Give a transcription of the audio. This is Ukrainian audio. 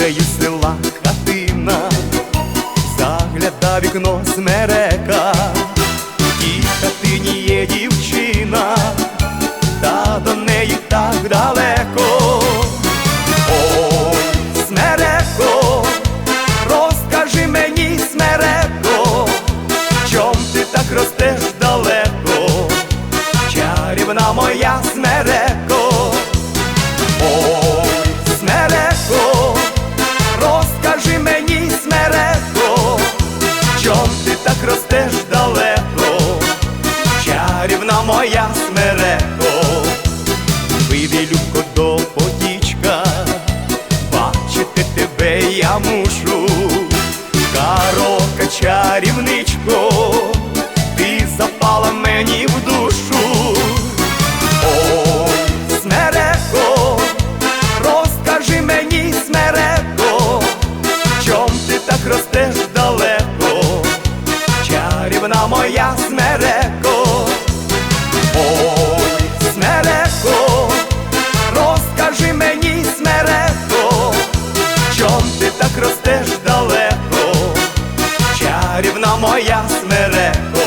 краю села хатина, загляда вікно смерека, і хатині є дівчина, та до неї так далеко. Ой, смереко, розкажи мені, смереко, чом ти так ростеш далеко, чарівна моя смерть. Я мушу, Карока чарівничко, ти запала мені dans mere